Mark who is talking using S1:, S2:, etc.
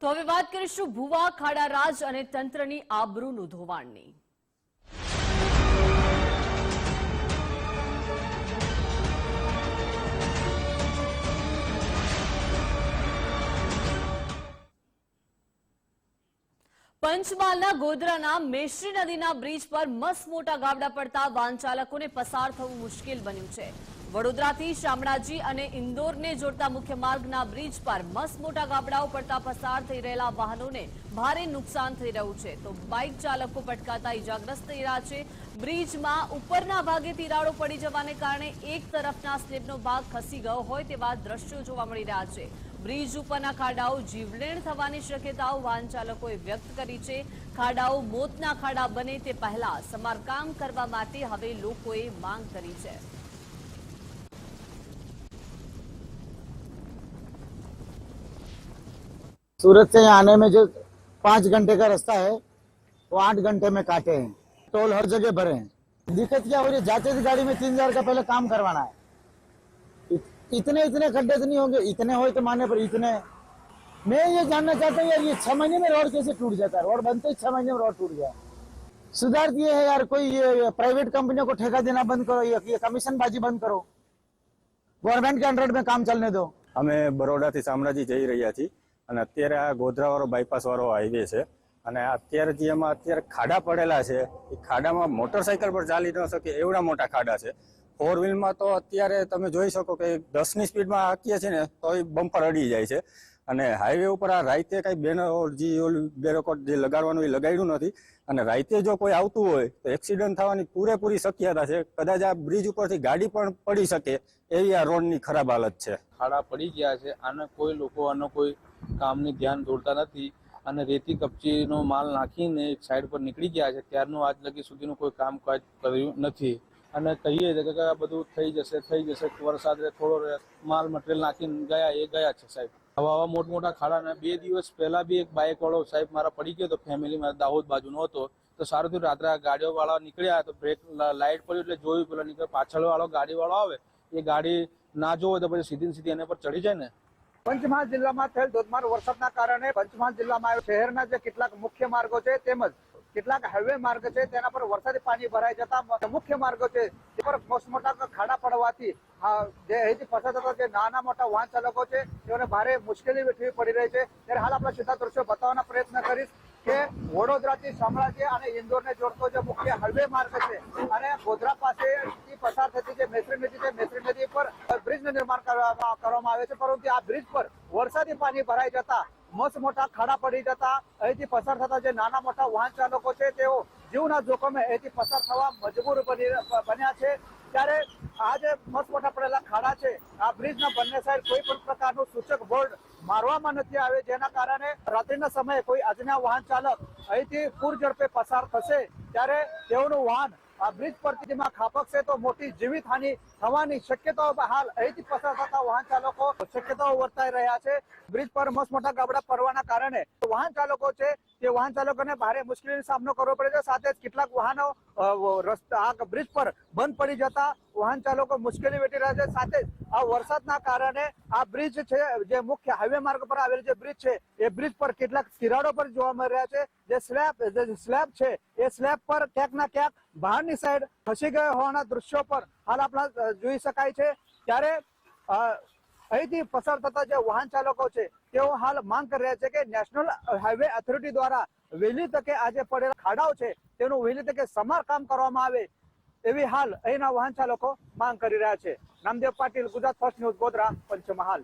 S1: તો હવે વાત કરીશું ભુવા ખાડા રાજ અને તંત્રની આબરૂનું ધોવાણની. પંચમહાલના ગોધરાના મેશ્રી નદીના બ્રિજ પર મસ્ત મોટા ગાબડા પડતા વાહન ચાલકોને પસાર થવું મુશ્કેલ બન્યું છે. વડોદરાથી શામળાજી અને ઇન્દોરને જોડતા મુખ્ય માર્ગના બ્રિજ પર મસ્ત મોટા ગાબડાઓ પડતા પસાર થઈ રહેલા વાહનોને ભારે નુકસાન થઈ રહ્યું છે. તો બાઇક ચાલકો પટકાતા ઇજાગ્રસ્ત થઈ રહ્યા છે બ્રિજમાં ઉપરના ભાગે તિરાડો પડી જવાને કારણે એક તરફના સ્લેબનો ભાગ ખસી ગયો હોય તેવા દ્રશ્યો જોવા મળી રહ્યા છે બ્રિજ ઉપરના ખાડાઓ જીવલેણ થવાની શક્યતાઓ વાહન ચાલકોએ વ્યક્ત કરી છે ખાડાઓ મોતના ખાડા બને તે પહેલા સમારકામ કરવા માટે હવે લોકોએ માંગ કરી છે
S2: सूरत से यहाँ आने में जो पाँच घंटे का रास्ता है वो आठ घंटे में काटे हैं टोल हर जगह भरे हैं दिक्कत क्या हो रही है जाते थे गाड़ी में तीन हजार का पहले काम करवाना है इत- इतने इतने खड्डे तो नहीं होंगे इतने हो तो माने पर इतने मैं ये जानना चाहता हूँ यार ये छह महीने में रोड कैसे टूट जाता है रोड बनते ही छह महीने में रोड टूट गया सुधार दिए है यार कोई ये प्राइवेट कंपनियों को ठेका देना बंद करो ये, ये कमीशन बाजी बंद करो गवर्नमेंट के अंडर में काम चलने दो
S3: અમે બરોડાથી શામળાજી જઈ રહ્યા છીએ અને અત્યારે આ ગોધરાવાળો બાયપાસ વાળો હાઈવે છે અને અત્યારે જે એમાં અત્યારે ખાડા પડેલા છે, એ ખાડામાં મોટરસાયકલ પર ચાલી ન શકે એવડા મોટા ખાડા છે. ફોર વ્હીલમાં તો અત્યારે તમે જોઈ શકો કે દસની સ્પીડમાં હાંકીએ છીએ ને, તો એ બમ્પર અડી જાય છે. અને હાઈવે ઉપર આ રાઈતે કઈ બેનર જે બેરોકોટ જે લગાડવાનું એ લગાડ્યું નથી. અને રાઈતે જો કોઈ આવતું હોય, તો એક્સિડન્ટ થવાની પૂરેપૂરી શક્યતા છે. કદાચ આ બ્રિજ ઉપરથી ગાડી પણ પડી શકે એવી આ રોડની ખરાબ હાલત છે.
S4: ખાડા પડી ગયા છે. આને કોઈ લોકો આનો કોઈ કામની ધ્યાન દોરતા નથી. અને રેતી કપચીનો માલ નાખીને એક સાઈડ પર નીકળી ગયા છે. ત્યારનું આજ લગી સુધીનું કોઈ કામકાજ કર્યું નથી. અને કહીએ છે કે આ બધું થઈ જશે થઈ જશે. વરસાદ થોડો માલ મટીરિયલ નાખીને ગયા, એ ગયા છે સાહેબ. આવા આવા ખાડા ને બે દિવસ પહેલા બી એક બાઇક વાળો સાહેબ મારા પડી ગયો હતો ફેમિલી મારા દાહોદ બાજુનો હતો. તો સારું થયું, રાત્રે ગાડીઓ વાળા નીકળ્યા, તો બ્રેક લાઇટ પડ્યું એટલે જોયું, પેલા નીકળે પાછળ વાળો ગાડી વાળો આવે. એ ગાડી ના જોવે તો પછી સીધી સીધી એના પર ચડી જાય ને.
S5: પંચમહાલ જિલ્લામાં થયેલ ધોધમાર વરસાદના કારણે પંચમહાલ જિલ્લામાં શહેરના જે કેટલાક મુખ્ય માર્ગો છે તેમજ કેટલાક હાઈવે માર્ગ છે તેના પર વરસાદી પાણી ભરાઈ જતા મુખ્ય માર્ગો છે તે પર મોટા ખાડા પડવાથી જે અહીંથી પસાર થતા જે નાના મોટા વાહન ચાલકો છે તેઓને ભારે મુશ્કેલી વેઠવી પડી રહી છે. ત્યારે હાલ આપણે સીધા દ્રશ્યો બતાવવાનો પ્રયત્ન કરીશ. કે વડોદરાથી સામ્રાજ્ય અને ઇન્દોરને જોડતો જે મુખ્ય હાઈવે માર્ગ છે અને ગોધરા પાસેથી પસાર થતી જે મેસરી નદી છે મેસરી નદી પર બ્રિજનું નિર્માણ કરવામાં આવે છે. પરંતુ આ બ્રિજ પર વરસાદી પાણી ભરાઈ જતા, મસ્ત મોટા ખાડા પડી જતા, અહીંથી પસાર થતા જે નાના મોટા વાહન ચાલકો છે, તેઓ જીવના જોખમે અહીંથી પસાર થવા મજબૂર બની બન્યા છે. ત્યારે આ જે મસ્ત મોટા પડેલા ખાડા છે, આ બ્રિજના બંને સાઈડ કોઈ પણ પ્રકારનું સૂચક બોર્ડ મારવામાં નથી આવે જેના કારણે રાત્રિના સમયે કોઈ અજના વાહન ચાલક અહીંથી પૂર ઝડપે પસાર થશે ત્યારે તેઓનું વાહન બ્રિજ પરથી જેમાં ખાપકશે તો મોટી જીવિત હાનિ થવાની શક્યતાઓ હાલ અહીંથી પસાર થતા વાહન ચાલકો શક્યતાઓ વર્તાઈ રહ્યા છે. બ્રિજ પર મસ્ત મોટા ગાબડા પડવાના કારણે વાહન ચાલકો છે તે વાહન ચાલકોને ભારે મુશ્કેલીનો સામનો કરવો પડે છે. સાથે જ કેટલાક વાહનો રસ્તા, આ બ્રિજ પર બંધ પડી જતા વાહન ચાલકો મુશ્કેલી વેઠી રહ્યા છે. સાથે આ વરસાદના કારણે આ બ્રિજ છે જે મુખ્ય હાઈવે માર્ગ પર આવેલ જે બ્રિજ છે, એ બ્રિજ પર કેટલાક તિરાડો પર જોવા મળી રહ્યા છે. જે સ્લેબ જે સ્લેબ છે, એ સ્લેબ પર ક્યાંક ના ક્યાંક બહારની સાઈડ ખસી ગયો હોવાના દ્રશ્યો પર હાલ આપણા જોઈ શકાય છે. ત્યારે અહીંથી પસાર થતા જે વાહન ચાલકો છે, તેઓ હાલ માંગ કરી રહ્યા છે કે નેશનલ હાઈવે ઓથોરિટી દ્વારા વહેલી તકે આજે પડેલા ખાડાઓ છે, તેનું વહેલી તકે સમારકામ કરવામાં આવે એવી હાલ અહીંના વાહન ચાલકો માંગ કરી રહ્યા છે. Namdev Patil, Gujarat first news Godhra, Panchmahal.